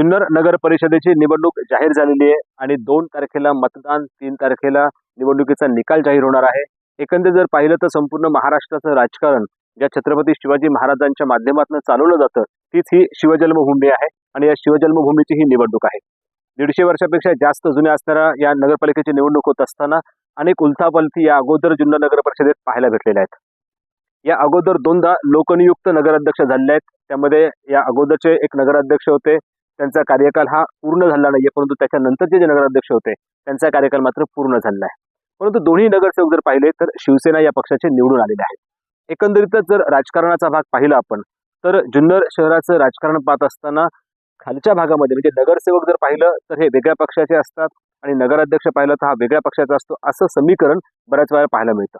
जुन्नर नगर परिषदेची निवडणूक जाहीर झालेली आहे आणि दोन तारखेला मतदान तीन तारखेला निवडणुकीचा निकाल जाहीर होणार आहे. एकंदर जर पाहिलं तर संपूर्ण महाराष्ट्राचं राजकारण ज्या छत्रपती शिवाजी महाराजांच्या माध्यमातून चालवलं जातं तीच ही शिवजन्मभूमी आहे आणि या शिवजन्मभूमीची ही निवडणूक आहे. दीडशे वर्षापेक्षा जास्त जुन्या असणाऱ्या या नगरपालिकेची निवडणूक होत असताना अनेक उलथापलथी या अगोदर जुन्नर नगर परिषदेत पाहायला भेटलेल्या आहेत. या अगोदर दोनदा लोकनियुक्त नगराध्यक्ष झाले आहेत. त्यामध्ये या अगोदरचे एक नगराध्यक्ष होते त्यांचा कार्यकाल हा पूर्ण झाला नाहीये परंतु त्याच्यानंतरचे जे नगराध्यक्ष होते त्यांचा कार्यकाल मात्र पूर्ण झालेला आहे. परंतु दोन्ही नगरसेवक जर पाहिले तर शिवसेना या पक्षाचे निवडून आलेले आहेत. एकंदरीतच जर राजकारणाचा भाग पाहिला आपण तर जुन्नर शहराचं राजकारण पाहत असताना खालच्या भागामध्ये म्हणजे नगरसेवक जर पाहिलं तर हे वेगळ्या पक्षाचे असतात आणि नगराध्यक्ष पाहिलं तर हा वेगळ्या पक्षाचा असतो असं समीकरण बऱ्याच वेळा पाहायला मिळतं.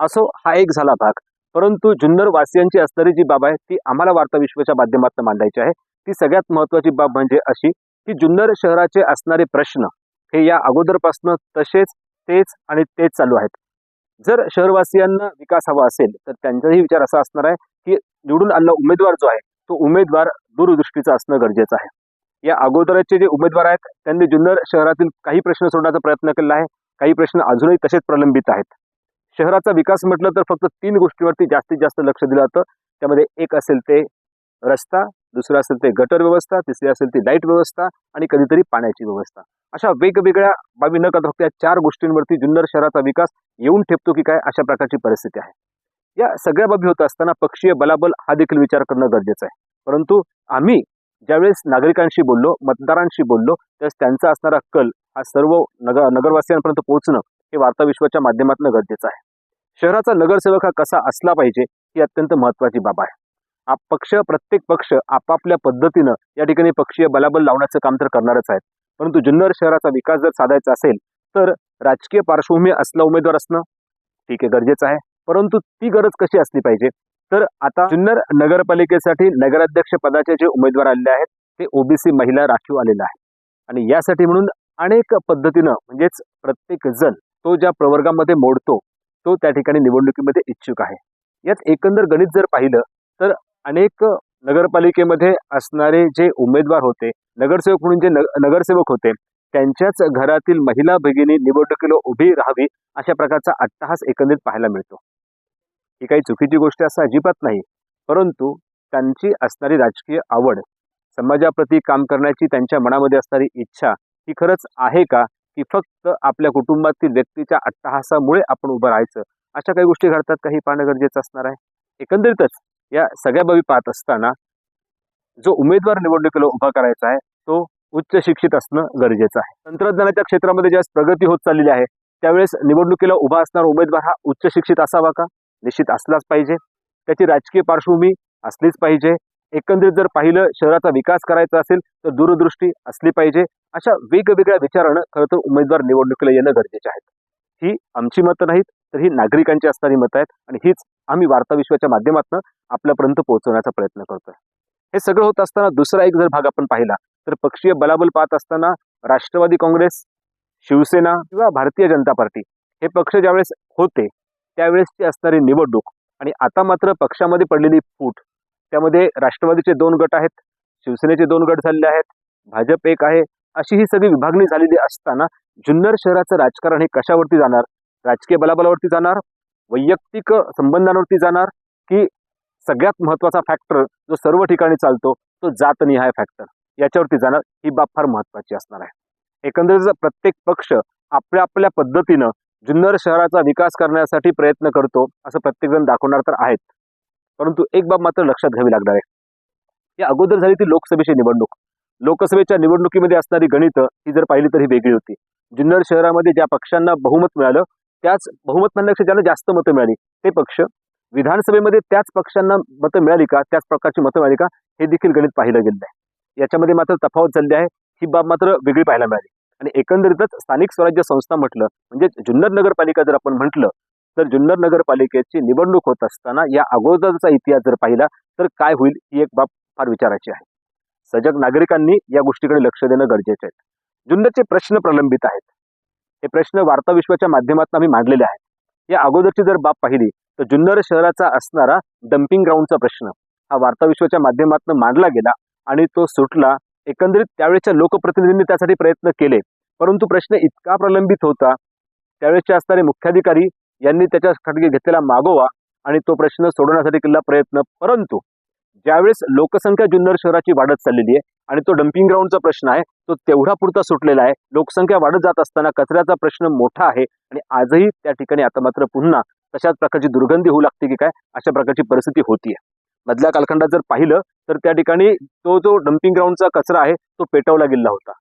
असो हा एक झाला भाग. परंतु जुन्नर वासियांची असणारी जी बाब आहे ती आम्हाला वार्ता विश्वाच्या माध्यमातून मांडायची आहे. ती सगळ्यात महत्वाची बाब म्हणजे अशी की जुन्नर शहराचे असणारे प्रश्न हे या अगोदरपासनं तसेच तेच आणि तेच चालू आहेत. जर शहरवासियांना विकास हवा असेल तर त्यांचाही विचार असा असणार आहे की निवडून आलेला उमेदवार जो आहे तो उमेदवार दूरदृष्टीचा असणं गरजेचं आहे. या अगोदरचे जे उमेदवार आहेत त्यांनी जुन्नर शहरातील काही प्रश्न सोडण्याचा प्रयत्न केला आहे काही प्रश्न अजूनही तसेच प्रलंबित आहेत. शहराचा विकास म्हटलं तर फक्त तीन गोष्टीवरती जास्तीत जास्त लक्ष दिलं जातं. त्यामध्ये एक असेल ते रस्ता दुसरं असेल ते गटर व्यवस्था तिसरी असेल ती लाइट व्यवस्था आणि कधीतरी पाण्याची व्यवस्था. अशा वेगवेगळ्या बाबी न करता फक्त या चार गोष्टींवरती जुन्नर शहराचा विकास येऊन ठेपतो की काय अशा प्रकारची परिस्थिती आहे. या सगळ्या बाबी होत असताना पक्षीय बलाबल हा देखील विचार करणं गरजेचं आहे. परंतु आम्ही ज्यावेळेस नागरिकांशी बोललो मतदारांशी बोललो त्यावेळेस त्यांचा असणारा कल हा सर्व नगर नगरवासियांपर्यंत पोहोचणं हे वार्ता विश्वाच्या माध्यमातून गरजेचं आहे. शहराचा नगरसेवक हा कसा असला पाहिजे ही अत्यंत महत्वाची बाब आहे. आप पक्ष प्रत्येक पक्ष आपापल्या पद्धतीनं या ठिकाणी पक्षीय बलाबल लावण्याचं काम तर करणारच आहेत. परंतु जुन्नर शहराचा विकास जर साधायचा असेल तर राजकीय पार्श्वभूमी असला उमेदवार असणं ठीक आहे गरजेचं आहे. परंतु ती गरज कशी असली पाहिजे? तर आता जुन्नर नगरपालिकेसाठी नगराध्यक्ष पदाचे जे उमेदवार आलेले आहेत ते ओबीसी महिला राखीव आलेलं आहे. आणि यासाठी म्हणून अनेक पद्धतीनं म्हणजेच प्रत्येक जण तो ज्या प्रवर्गामध्ये मोडतो तो त्या ठिकाणी निवडणुकीमध्ये इच्छुक आहे. यात एकंदर गणित जर पाहिलं तर अनेक नगरपालिकेमध्ये असणारे जे उमेदवार होते नगरसेवक म्हणून जे नगरसेवक होते त्यांच्याच घरातील महिला भगिनी निवडणुकीला उभी राहावी अशा प्रकारचा अट्टहास एकंदरीत पाहायला मिळतो. ही काही चुकीची गोष्ट असं अजिबात नाही परंतु त्यांची असणारी राजकीय आवड समाजाप्रती काम करण्याची त्यांच्या मनामध्ये असणारी इच्छा ही खरंच आहे का की फक्त आपल्या कुटुंबातील व्यक्तीच्या अट्टहासामुळे आपण उभं राहायचं अशा काही गोष्टी घडतात काही पाहणं गरजेचं असणार आहे. एकंदरीतच या सगळ्या बाबी पाहत असताना जो उमेदवार निवडणुकीला उभा करायचा आहे तो उच्च शिक्षित असणं गरजेचं आहे. तंत्रज्ञानाच्या क्षेत्रामध्ये ज्यावेळेस प्रगती होत चाललेली आहे त्यावेळेस निवडणुकीला उभा असणारा उमेदवार हा उच्च शिक्षित असावा का? निश्चित असलाच पाहिजे. त्याची राजकीय पार्श्वभूमी असलीच पाहिजे. एकंदरीत जर पाहिलं शहराचा विकास करायचा असेल तर दूरदृष्टी असली पाहिजे. अशा वेगवेगळ्या विचारानं खरं तर उमेदवार निवडणुकीला येणं गरजेचे आहेत ही आमची मतं नाहीत. तर ही नागरिकांची असणारी मतं आहेत आणि हीच आम्ही वार्ता विश्वाच्या माध्यमातून आपल्यापर्यंत पोहोचवण्याचा प्रयत्न करतोय. हे सगळं होत असताना दुसरा एक जर भाग आपण पाहिला तर पक्षीय बलाबल पाहत असताना राष्ट्रवादी काँग्रेस शिवसेना किंवा भारतीय जनता पार्टी हे पक्ष ज्यावेळेस होते त्यावेळेसची असणारी निवडणूक आणि आता मात्र पक्षामध्ये पडलेली फूट त्यामध्ये राष्ट्रवादीचे दोन गट आहेत शिवसेनेचे दोन गट झालेले आहेत भाजप एक आहे अशी ही सगळी विभागणी झालेली असताना जुन्नर शहराचं राजकारण हे कशावरती जाणार? राजकीय बलाबलावरती जाणार वैयक्तिक संबंधांवरती जाणार की सगळ्यात महत्त्वाचा फॅक्टर जो सर्व ठिकाणी चालतो तो जातनिहाय फॅक्टर याच्यावरती जाणार ही बाब फार महत्वाची असणार आहे. एकंदरीत प्रत्येक पक्ष आपल्या आपल्या पद्धतीनं जुन्नर शहराचा विकास करण्यासाठी प्रयत्न करतो असं प्रत्येकजण दाखवणार तर आहेत. परंतु एक बाब मात्र लक्षात घ्यावी लागणार आहे. या अगोदर झाली ती लोकसभेची निवडणूक. लोकसभेच्या निवडणुकीमध्ये असणारी गणित ही जर पाहिली तर ही वेगळी होती. जुन्नर शहरामध्ये ज्या पक्षांना बहुमत मिळालं त्याच बहुमत म्हणण्यापेक्षा ज्यांना जास्त मतं मिळाली ते पक्ष. विधानसभेमध्ये त्याच पक्षांना मतं मिळाली का त्याच प्रकारची मतं मिळाली का हे देखील गणित पाहिलं गेलं आहे. याच्यामध्ये मात्र तफावत झाली आहे ही बाब मात्र वेगळी पाहायला मिळाली. आणि एकंदरीतच स्थानिक स्वराज्य संस्था म्हटलं म्हणजे जुन्नर नगरपालिका जर आपण म्हटलं तर जुन्नर नगरपालिकेची निवडणूक होत असताना या अगोदरचा इतिहास जर पाहिला तर काय होईल ही एक बाब फार विचाराची आहे. सजग नागरिकांनी या गोष्टीकडे लक्ष देणं गरजेचे आहे. जुन्नरचे प्रश्न प्रलंबित आहेत. हे प्रश्न वार्ता विश्वाच्या माध्यमातून आम्ही मांडलेले आहेत. या अगोदरची जर बाब पाहिली तर जुन्नर शहराचा असणारा डम्पिंग ग्राउंडचा प्रश्न हा वार्ता विश्वाच्या माध्यमातून मांडला गेला आणि तो सुटला. एकंदरीत त्यावेळेच्या लोकप्रतिनिधींनी त्यासाठी प्रयत्न केले परंतु प्रश्न इतका प्रलंबित होता. त्यावेळेसचे असणारे मुख्याधिकारी यांनी त्याच्या खटके घेतलेला मागोवा आणि तो प्रश्न सोडवण्यासाठी केलेला प्रयत्न परंतु ज्यावेळेस लोकसंख्या जुन्नर शहराची वाढत चाललेली आहे आणि तो डम्पिंग ग्राउंडचा प्रश्न आहे तो तेवढा पुरता सुटलेला आहे. लोकसंख्या वाढत जात असताना कचऱ्याचा प्रश्न मोठा आहे आणि आजही त्या ठिकाणी आता मात्र पुन्हा तशाच प्रकारची दुर्गंधी होऊ लागते की काय अशा प्रकारची परिस्थिती होतीये. मधल्या कालखंडात जर पाहिलं तर त्या ठिकाणी तो जो डम्पिंग ग्राउंडचा कचरा आहे तो पेटवला गेलेला होता.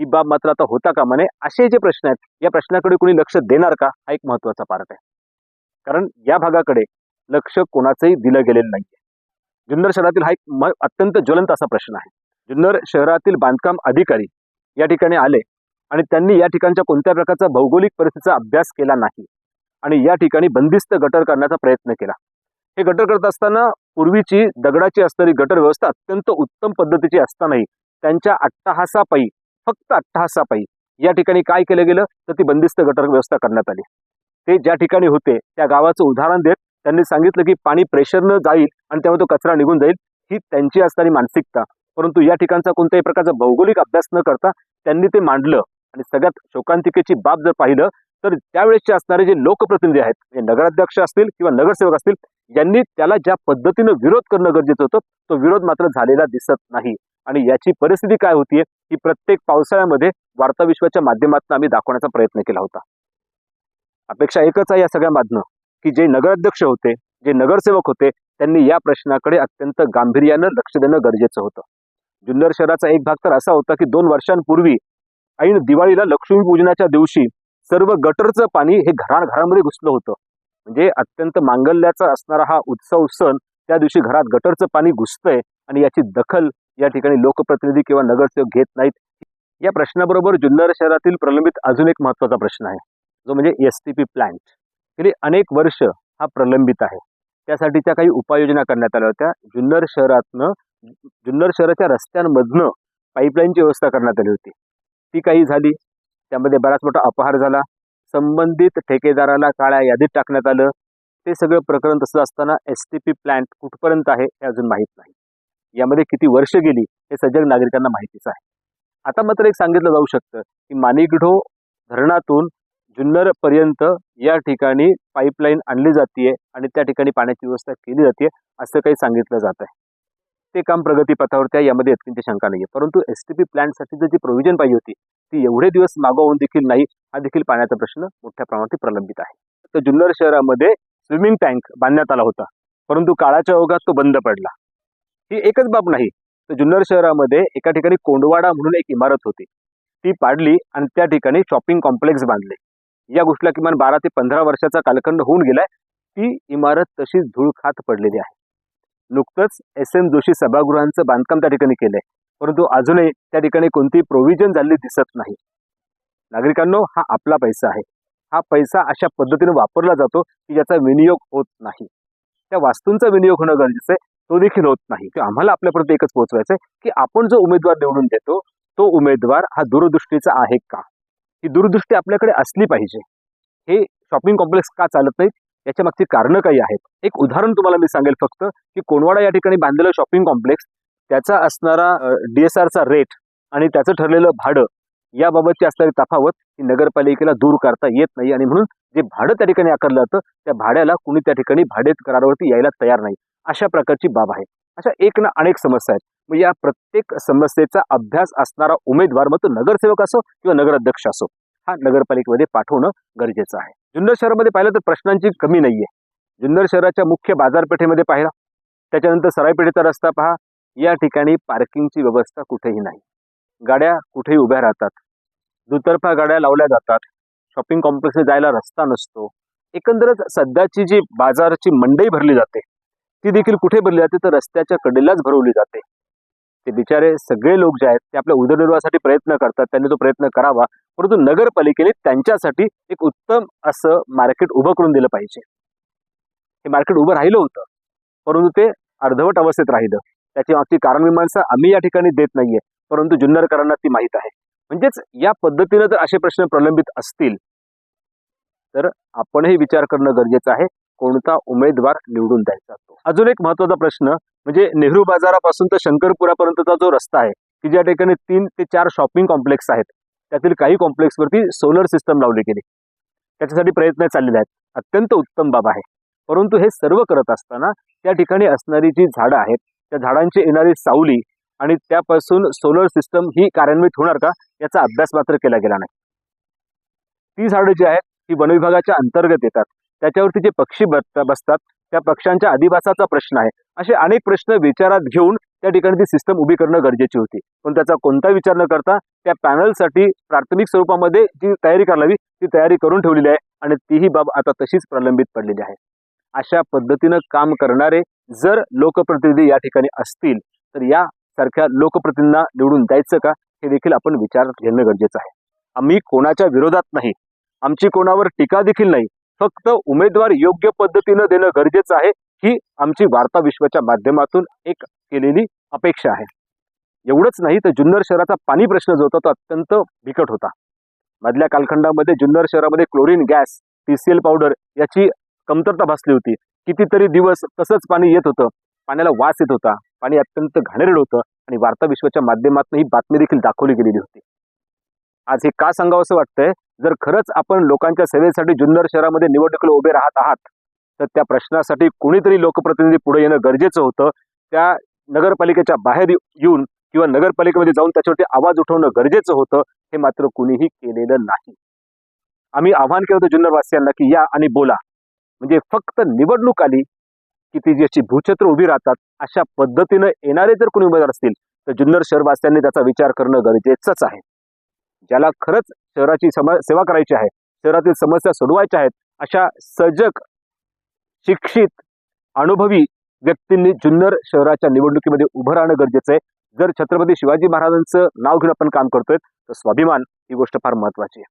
ही बाब मात्र आता होता का म्हणे असे जे प्रश्न आहेत या प्रश्नाकडे कोणी लक्ष देणार का हा एक महत्त्वाचा पार्ट आहे. कारण या भागाकडे लक्ष कोणाचंही दिलं गेलेलं नाहीये. जुन्नर शहरातील हा एक म- अत्यंत ज्वलंत असा प्रश्न आहे. जुन्नर शहरातील बांधकाम अधिकारी या ठिकाणी आले आणि त्यांनी या ठिकाणच्या कोणत्या प्रकारचा भौगोलिक परिस्थितीचा अभ्यास केला नाही आणि या ठिकाणी बंदिस्त गटर करण्याचा प्रयत्न केला. हे गटर करत असताना पूर्वीची दगडाची असणारी गटर व्यवस्था अत्यंत उत्तम पद्धतीची असतानाही त्यांच्या अट्टहासापायी फक्त अट्टहासापायी या ठिकाणी काय केलं गेलं? तर ती बंदिस्त गटर व्यवस्था करण्यात आली. ते ज्या ठिकाणी होते त्या गावाचं उदाहरण देत त्यांनी सांगितलं की पाणी प्रेशरनं जाईल आणि त्यामुळे तो कचरा निघून जाईल ही त्यांची असणारी मानसिकता. परंतु या ठिकाणचा कोणत्याही प्रकारचा भौगोलिक अभ्यास न करता त्यांनी ते मांडलं आणि सगळ्यात शोकांतिकेची बाब जर पाहिलं तर त्यावेळेसचे असणारे जे लोकप्रतिनिधी आहेत म्हणजे नगराध्यक्ष असतील किंवा नगरसेवक असतील यांनी त्याला ज्या पद्धतीनं विरोध करणं गरजेचं होतं तो विरोध मात्र झालेला दिसत नाही. आणि याची परिस्थिती काय होतीये ही प्रत्येक पावसाळ्यामध्ये वार्ताविश्वाच्या माध्यमातून आम्ही दाखवण्याचा प्रयत्न केला होता. अपेक्षा एकच आहे या सगळ्या माधनं. की जे नगराध्यक्ष होते जे नगरसेवक होते त्यांनी या प्रश्नाकडे अत्यंत गांभीर्यानं लक्ष देणं गरजेचं होतं. जुन्नर शहराचा एक भाग तर असा होता की दोन वर्षांपूर्वी ऐन दिवाळीला लक्ष्मीपूजनाच्या दिवशी सर्व गटरचं पाणी हे घराघरामध्ये घुसलं होतं. म्हणजे अत्यंत मांगल्याचा असणारा हा उत्सव सण त्या दिवशी घरात गटरचं पाणी घुसतंय आणि याची दखल या ठिकाणी लोकप्रतिनिधी किंवा नगरसेवक घेत नाहीत. या प्रश्नाबरोबर जुन्नर शहरातील प्रलंबित अजून एक महत्त्वाचा प्रश्न आहे. जो म्हणजे एस टी पी प्लांट गेली अनेक वर्ष हा प्रलंबित आहे. त्यासाठीच्या काही उपाययोजना करण्यात आल्या होत्या. जुन्नर शहरातनं जुन्नर शहराच्या रस्त्यांमधनं पाईपलाईनची व्यवस्था करण्यात आली होती. ती काही झाली. त्यामध्ये बराच मोठा अपहार झाला. संबंधित ठेकेदाराला काळ्या यादीत टाकण्यात आलं. ते सगळं प्रकरण तसं असताना एस टी पी प्लांट कुठपर्यंत आहे हे अजून माहीत नाही. यामध्ये किती वर्ष गेली हे सजग नागरिकांना माहितीच आहे. आता मात्र एक सांगितलं जाऊ शकतं की माणिकडो धरणातून जुन्नर पर्यंत या ठिकाणी पाईपलाईन आणली जाते आणि त्या ठिकाणी पाण्याची व्यवस्था केली जाते असं काही सांगितलं जात आहे. ते काम प्रगतीपथावरती आहे यामध्ये इतकींची शंका नाही परंतु एस टी पी प्लॅनसाठी जी प्रोव्हिजन पाहिजे होती ती एवढे दिवस मागवून देखील नाही हा देखील पाण्याचा प्रश्न मोठ्या प्रमाणात प्रलंबित आहे. तर जुन्नर शहरामध्ये स्विमिंग टँक बांधण्यात आला होता परंतु काळाच्या ओघात तो बंद पडला. ही एकच बाब नाही. तर जुन्नर शहरामध्ये एका ठिकाणी कोंडवाडा म्हणून एक इमारत होती. ती पाडली आणि त्या ठिकाणी शॉपिंग कॉम्प्लेक्स बांधले. या गोष्टीला किमान बारा ते पंधरा वर्षाचा कालखंड होऊन गेलाय. ती इमारत तशीच धूळ खात पडलेली आहे. नुकतंच एस एम जोशी सभागृहांचं बांधकाम त्या ठिकाणी केलंय. परंतु अजूनही त्या ठिकाणी कोणतीही प्रोव्हिजन झालेली दिसत नाही. नागरिकांनो हा आपला पैसा आहे. हा पैसा अशा पद्धतीने वापरला जातो की ज्याचा विनियोग होत नाही. त्या वास्तूंचा विनियोग होणं गरजेचं आहे तो देखील होत नाही. तर आम्हाला आपल्यापर्यंत एकच पोहोचवायचं आहे की आपण जो उमेदवार निवडून देतो तो उमेदवार हा दूरदृष्टीचा आहे का? ही दूरदृष्टी आपल्याकडे असली पाहिजे. हे शॉपिंग कॉम्प्लेक्स का चालत नाहीत? याच्या मागची कारणं काही आहेत? एक उदाहरण तुम्हाला मी सांगेल फक्त की कोणवाडा या ठिकाणी बांधलेलं शॉपिंग कॉम्प्लेक्स त्याचा असणारा डी एस आरचा रेट आणि त्याचं ठरलेलं भाडं याबाबतची असणारी तफावत ही नगरपालिकेला दूर करता येत नाही आणि म्हणून जे भाडं त्या ठिकाणी आकारलं जातं त्या भाड्याला कुणी त्या ठिकाणी भाडे करारावरती यायला तयार नाही. अशा प्रकारची बाब आहे. अशा एक ना अनेक समस्या आहेत. मग या प्रत्येक समस्येचा अभ्यास असणारा उमेदवार मग तो नगरसेवक असो किंवा नगराध्यक्ष असो हा नगरपालिकेमध्ये पाठवणं गरजेचं आहे. जुन्नर शहरामध्ये पाहिलं तर प्रश्नांची कमी नाहीये. जुन्नर शहराच्या मुख्य बाजारपेठेमध्ये पाहिला त्याच्यानंतर सरायपेठेचा रस्ता पहा या ठिकाणी पार्किंगची व्यवस्था कुठेही नाही. गाड्या कुठेही उभ्या राहतात. दुतर्फा गाड्या लावल्या जातात. शॉपिंग कॉम्प्लेक्सने जायला रस्ता नसतो. एकंदरच सध्याची जी बाजाराची मंडई भरली जाते ती देखील कुठे भरली जाते? तर रस्त्याच्या कडेलाच भरवली जाते. ते बिचारे सगळे लोक जे आहेत ते आपल्या उदरनिर्वाहासाठी प्रयत्न करतात त्यांनी तो प्रयत्न करावा. परंतु नगरपालिकेने त्यांच्यासाठी एक उत्तम असं मार्केट उभं करून दिलं पाहिजे. हे मार्केट उभं राहिलं होतं परंतु ते अर्धवट अवस्थेत राहिलं. त्याची मागची कारणमीमांसा आम्ही या ठिकाणी देत नाहीये परंतु जुन्नरकरांना ती माहीत आहे. म्हणजेच या पद्धतीनं जर असे प्रश्न प्रलंबित असतील तर आपणही विचार करणं गरजेचं आहे. कोणता उमेदवार निवडून द्यायचा? अजून एक महत्त्वाचा प्रश्न म्हणजे नेहरू बाजारापासून तर शंकरपुरापर्यंतचा जो रस्ता आहे की ज्या ठिकाणी तीन ते चार शॉपिंग कॉम्प्लेक्स आहेत त्यातील काही कॉम्प्लेक्सवरती सोलर सिस्टम लावली गेली. त्याच्यासाठी प्रयत्न चाललेले आहेत. अत्यंत उत्तम बाब आहे. परंतु हे सर्व करत असताना त्या ठिकाणी असणारी जी झाडं आहेत त्या झाडांची येणारी सावली आणि त्यापासून सोलर सिस्टम ही कार्यान्वित होणार का याचा अभ्यास मात्र केला गेला नाही. ती झाडं जी आहेत ती वनविभागाच्या अंतर्गत येतात. त्याच्यावरती जे पक्षी बसतात त्या पक्ष्यांच्या अधिवासाचा प्रश्न आहे. असे अनेक प्रश्न विचारात घेऊन त्या ठिकाणी ती सिस्टम उभी करणं गरजेची होती. पण त्याचा कोणता विचार न करता त्या पॅनलसाठी प्राथमिक स्वरूपामध्ये जी तयारी करावी ती तयारी करून ठेवलेली आहे आणि तीही बाब आता तशीच प्रलंबित पडलेली आहे. अशा पद्धतीनं काम करणारे जर लोकप्रतिनिधी या ठिकाणी असतील तर या सारख्या लोकप्रतिनिधींना निवडून द्यायचं का हे देखील आपण विचार घेणं गरजेचं आहे. आम्ही कोणाच्या विरोधात नाही. आमची कोणावर टीका देखील नाही. फक्त उमेदवार योग्य पद्धतीनं देणं गरजेचं आहे ही आमची वार्ता विश्वाच्या माध्यमातून एक केलेली अपेक्षा आहे. एवढंच नाही तर जुन्नर शहराचा पाणी प्रश्न जो होता तो अत्यंत बिकट होता. मधल्या कालखंडामध्ये जुन्नर शहरामध्ये chlorine gas P C L powder याची कमतरता भासली होती. कितीतरी दिवस तसंच पाणी येत होतं. पाण्याला वास येत होता. पाणी अत्यंत घाणेरड होतं आणि वार्ता विश्वाच्या माध्यमातून ही बातमी देखील दाखवली गेलेली होती. आज हे का सांगावं असं वाटतंय? जर खरंच आपण लोकांच्या सेवेसाठी जुन्नर शहरामध्ये निवडणुकीला उभे राहत आहात तर त्या प्रश्नासाठी कोणीतरी लोकप्रतिनिधी पुढे येणं गरजेचं होतं. त्या नगरपालिकेच्या बाहेर येऊन किंवा नगरपालिकेमध्ये जाऊन त्याच्यावरती आवाज उठवणं गरजेचं होतं हे मात्र कुणीही केलेलं नाही. आम्ही आव्हान केलं होतं जुन्नरवासियांना की या आणि बोला. म्हणजे फक्त निवडणूक आली की ती ज्याची भूछत्र उभी राहतात अशा पद्धतीनं येणारे जर कोणी उमेदवार असतील तर जुन्नर शहरवासियांनी त्याचा विचार करणं गरजेचंच आहे. ज्याला खरंच शहराची सम सेवा करायची आहे शहरातील समस्या सोडवायच्या आहेत अशा सजग शिक्षित अनुभवी व्यक्तींनी जुन्नर शहराच्या निवडणुकीमध्ये उभं राहणं गरजेचं आहे. जर छत्रपती शिवाजी महाराजांचं नाव घेऊन आपण काम करतोय तर स्वाभिमान ही गोष्ट फार महत्वाची आहे.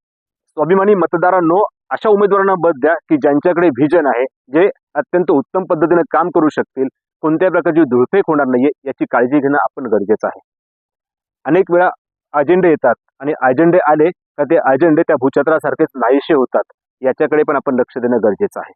स्वाभिमानी मतदारांनो अशा उमेदवारांना मत द्या की ज्यांच्याकडे व्हिजन आहे जे अत्यंत उत्तम पद्धतीने काम करू शकतील कोणत्याही प्रकारची धुळफेक होणार नाहीये याची काळजी घेणं आपण गरजेचं आहे. अनेक वेळा अजेंडे येतात आणि अजेंडे आले तर ते अजेंडे त्या भूछत्रासारखेच नाहीशे होतात याच्याकडे पण आपण लक्ष देणं गरजेचं आहे.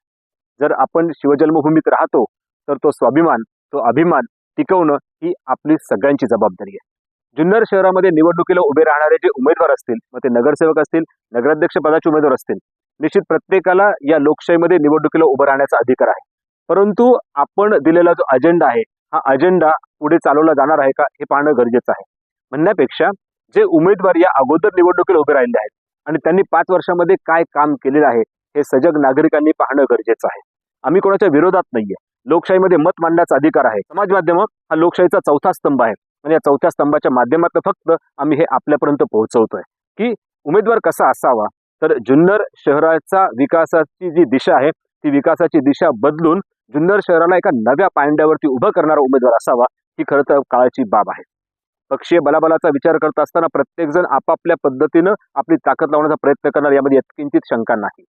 जर आपण शिवजन्मभूमीत राहतो तर तो स्वाभिमान तो अभिमान टिकवणं ही आपली सगळ्यांची जबाबदारी आहे. जुन्नर शहरामध्ये निवडणुकीला उभे राहणारे जे उमेदवार असतील मग ते नगरसेवक असतील नगराध्यक्ष पदाचे उमेदवार असतील निश्चित प्रत्येकाला या लोकशाहीमध्ये निवडणुकीला उभं राहण्याचा अधिकार आहे. परंतु आपण दिलेला जो अजेंडा आहे हा अजेंडा पुढे चालवला जाणार आहे का हे पाहणं गरजेचं आहे. म्हणण्यापेक्षा जे उमेदवार या अगोदर निवडणुकीला उभे राहिले आहेत. आणि त्यांनी पाच वर्षामध्ये काय काम केलेलं आहे हे सजग नागरिकांनी पाहणं गरजेचं आहे. आम्ही कोणाच्या विरोधात नाहीये. लोकशाहीमध्ये मत मांडण्याचा अधिकार आहे. समाज माध्यम हा लोकशाहीचा चौथा स्तंभ आहे. आणि या चौथ्या स्तंभाच्या माध्यमातून फक्त आम्ही हे आपल्यापर्यंत पोहोचवतोय. की उमेदवार कसा असावा तर जुन्नर शहराचा विकासाची जी दिशा आहे ती विकासाची दिशा बदलून जुन्नर शहराला एका नव्या पायंड्यावरती उभं करणारा उमेदवार असावा ही खरं तर काळाची बाब आहे. पक्षीय बलाबलाचा विचार करत असताना प्रत्येकजण आपापल्या पद्धतीनं आपली ताकद लावण्याचा प्रयत्न करणार यामध्ये किंचित शंका नाही.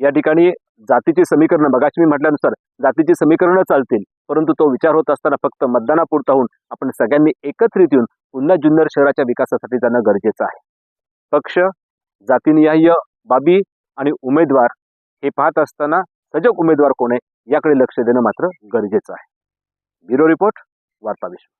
या ठिकाणी जातीची समीकरणं मगाशी मी म्हटल्यानुसार जातीची समीकरणं चालतील परंतु तो विचार होत असताना फक्त मतदानापुरता होऊन आपण सगळ्यांनी एकत्रित येऊन पुन्हा जुन्नर शहराच्या विकासासाठी जाणं गरजेचं आहे. पक्ष जातीनिहाय्य बाबी आणि उमेदवार हे पाहत असताना सजग उमेदवार कोण आहे याकडे लक्ष देणं मात्र गरजेचं आहे. ब्युरो रिपोर्ट वार्ता विश्व